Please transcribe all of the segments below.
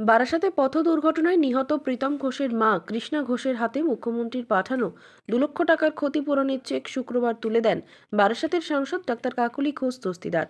বারাসাতে পথ দুর্ঘটনায় নিহত প্রীতম ঘোষের মা কৃষ্ণা ঘোষের হাতে মুখ্যমন্ত্রীর পাঠানো দু লক্ষ টাকার ক্ষতিপূরণের চেক শুক্রবার তুলে দেন বারাসাতের সাংসদ ডাক্তার কাকুলি ঘোষ দস্তিদার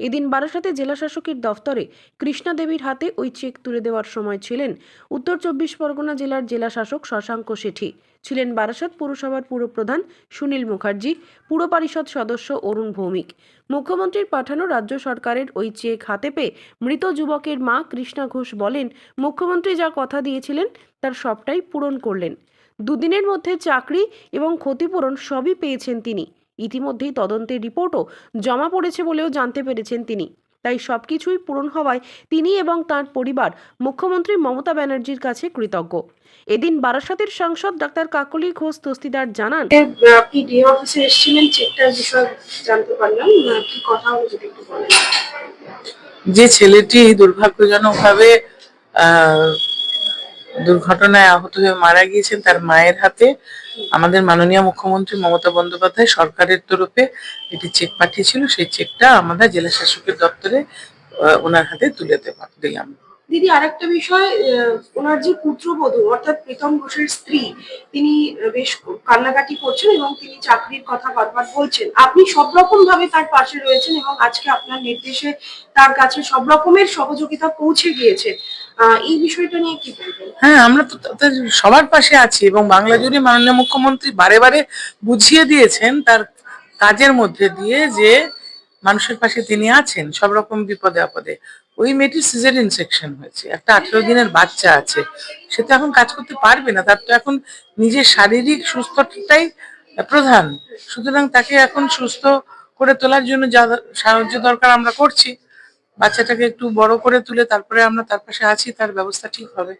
এদিন বারাসাতে জেলা শাসকের দফতরে কৃষ্ণা দেবীর হাতে ওই চেক তুলে দেওয়ার সময় ছিলেন উত্তর চব্বিশ পরগনা জেলার জেলা শাসক শশাঙ্ক শেঠি। ছিলেন বারাসাত পুরসভার পুরপ্রধান সুনীল মুখার্জি, পুর পরিষদ সদস্য অরুণ ভৌমিক। মুখ্যমন্ত্রীর পাঠানো রাজ্য সরকারের ওই চেক হাতে পেয়ে মৃত যুবকের মা কৃষ্ণা ঘোষ বলেন, মুখ্যমন্ত্রী যা কথা দিয়েছিলেন তার সবটাই পূরণ করলেন। দুদিনের মধ্যে চাকরি এবং ক্ষতিপূরণ সবই পেয়েছেন তিনি। ইতিমধ্যেই তদন্তের রিপোর্টও জমা পড়েছে বলেও জানতে পেরেছেন তিনি। তাই সবকিছুই পূরণ হওয়ায় তিনি এবং তার পরিবার মুখ্যমন্ত্রী মমতা ব্যানার্জির কাছে কৃতজ্ঞ। এদিন বারাসাতের সাংসদ ডাক্তার কাকলি ঘোষ দস্তিদার জানান আপনি ডি অফিসে এসেছিলেন চেকটার বিষয়ে জানতে পারলাম। কি কথা হলো যদি একটু বলেন। যে ছেলেটি দুর্ভাগ্যজনকভাবে আহ, দুর্ঘটনায় আহত হয়ে মারা গিয়েছেন তার মায়ের হাতে। আমাদের মাননীয় মুখ্যমন্ত্রী মমতা বন্দ্যোপাধ্যায় সরকারের তরফে একটি চেক পাঠিয়েছিল। সেই চেকটা আমরা জেলা শাসকের দপ্তরে ওনার হাতে তুলে দেওয়া দিলাম। দিদি, আরেকটা বিষয় ওনার যে পুত্রবধূ, অর্থাৎ প্রীতম ঘোষের স্ত্রী, তিনি বেশ কান্নাকাটি করছেন এবং তিনি চাকরির কথা বারবার বলছেন। আপনি সব রকম ভাবে তার পাশে রয়েছেন এবং আজকে আপনার নির্দেশে তার কাছে সব রকমের সহযোগিতা পৌঁছে গিয়েছে। এই বিষয়টা নিয়ে কি হ্যাঁ আমরা তো তাদের সবার পাশে আছি এবং বাংলা জুড়ে মাননীয় মুখ্যমন্ত্রী বারে বারে বুঝিয়ে দিয়েছেন তার কাজের মধ্যে দিয়ে যে মানুষের পাশে তিনি আছেন সব রকম বিপদে আপদে। ওই মেয়েটির সিজারিন সেকশন হয়েছে, একটা আঠেরো দিনের বাচ্চা আছে। সে তো এখন কাজ করতে পারবে না, তার তো এখন নিজের শারীরিক সুস্থতাই প্রধান। সুতরাং তাকে এখন সুস্থ করে তোলার জন্য যা সাহায্য দরকার আমরা করছি। বাচ্চাটাকে একটু বড় করে তুলে তারপরে আমরা তার পাশে আছি তার ব্যবস্থা ঠিক হবে।